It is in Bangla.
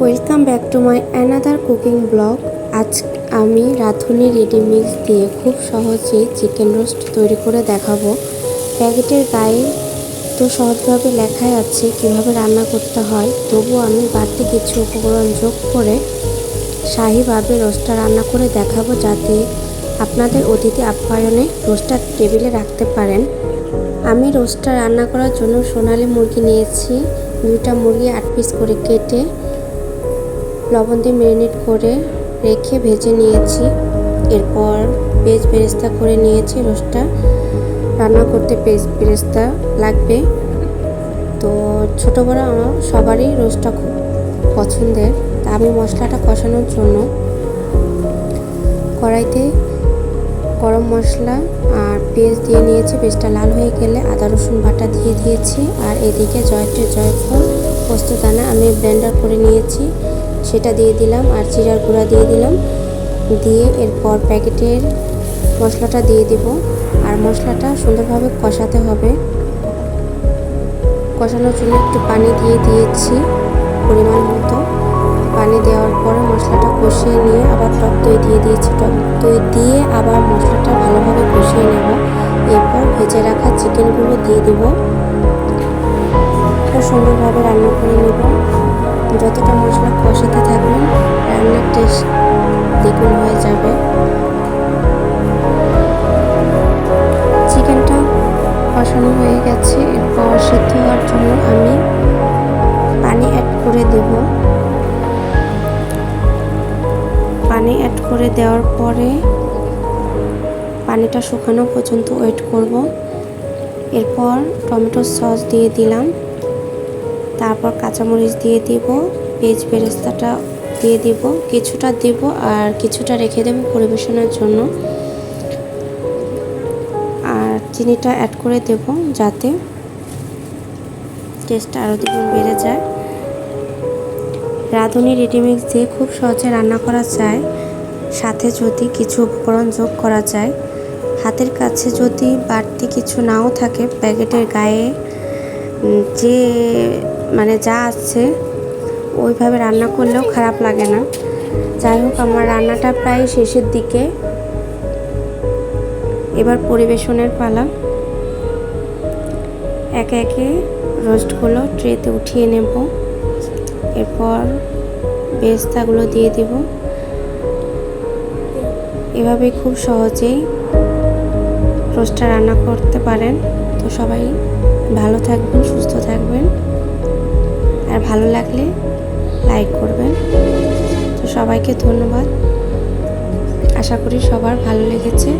Welcome back to my another cooking blog আজ আমি রাঁধুনি রেডি মিক্স দিয়ে খুব সহজেই চিকেন রোস্ট তৈরি করে দেখাবো। প্যাকেটের গায়ে তো সহজভাবে লেখাই আছে কীভাবে রান্না করতে হয়। তবু আমি বাড়তি কিছু উপকরণ যোগ করে শাহিভাবে রোস্টটা রান্না করে দেখাবো যাতে আপনাদের অতিথি আপ্যায়নে রোস্টার টেবিলে রাখতে পারেন। আমি রোস্টটা রান্না করার জন্য সোনালি মুরগি নিয়েছি। দুইটা মুরগি আট পিস করে কেটে লবণ দিয়ে ম্যারিনেট করে রেখে ভেজে নিয়েছি। এরপর পেঁয়াজ বেরেস্তা করে নিয়েছি। রোস্টটা রান্না করতে পেঁয়াজ বেরেস্তা লাগবে। তো ছোটো বড় আমার সবারই রোস্টটা খুব পছন্দের। তা আমি মশলাটা কষানোর জন্য কড়াইতে গরম মশলা আর পেঁয়াজ দিয়ে নিয়েছি। পেঁয়াজটা লাল হয়ে গেলে আদা, রসুন বাটা দিয়ে দিয়েছি। আর এদিকে জয়টের জয়ফল পোস্তদানা আমি ব্লেন্ডার করে নিয়েছি। সেটা দিয়ে দিলাম আর জিরার গুঁড়া দিয়ে দিলাম। দিয়ে এরপর প্যাকেটের মশলাটা দিয়ে দিব। আর মশলাটা সুন্দরভাবে কষাতে হবে। কষানোর জন্য একটু পানি দিয়ে দিয়েছি পরিমাণ মতো। পানি দেওয়ার পরে মশলাটা কষিয়ে নিয়ে আবার টক দই দিয়ে দিয়েছি। টক দই দিয়ে আবার মশলাটা ভালোভাবে কষিয়ে নেব। এরপর ভেজে রাখা চিকেনগুলো দিয়ে দিব। খুব সুন্দরভাবে রান্না করে নেব। যতটা মশলা কষাতে থাকবেন রান্নার টেস্ট দ্বিগুণ হয়ে যাবে। চিকেনটা কষানো হয়ে গেছে। এরপর সিদ্ধ হওয়ার জন্য আমি পানি অ্যাড করে দেব। পানি অ্যাড করে দেওয়ার পরে পানিটা শুকানো পর্যন্ত ওয়েট করব। এরপর টমেটো সস দিয়ে দিলাম। তারপর কাঁচামরিচ দিয়ে দিব। পেঁয়াজ বেরেস্তাটা দিয়ে দিব। কিছুটা দিব আর কিছুটা রেখে দেব পরিবেশনের জন্য। আর চিনিটা অ্যাড করে দেব যাতে টেস্টটা আরও দ্বিগুণ বেড়ে যায়। রাঁধুনি রেডিমিক্স দিয়ে খুব সহজে রান্না করা যায়। সাথে যদি কিছু উপকরণ যোগ করা যায়। হাতের কাছে যদি বাড়তি কিছু নাও থাকে, প্যাকেটের গায়ে যে মানে যা আছে, ওইভাবে রান্না করলেও খারাপ লাগে না। যাই হোক, আমার রান্নাটা প্রায় শেষের দিকে। এবার পরিবেশনের পালা। একে একে রোস্টগুলো ট্রেতে উঠিয়ে নেব। এরপর বেস্তাগুলো দিয়ে দেব। এভাবে খুব সহজেই রোস্টটা রান্না করতে পারেন। তো সবাই ভালো থাকবেন, সুস্থ থাকবেন। আর ভালো লাগলে লাইক করবেন। তো সবাইকে ধন্যবাদ। আশা করি সবার ভালো লেগেছে।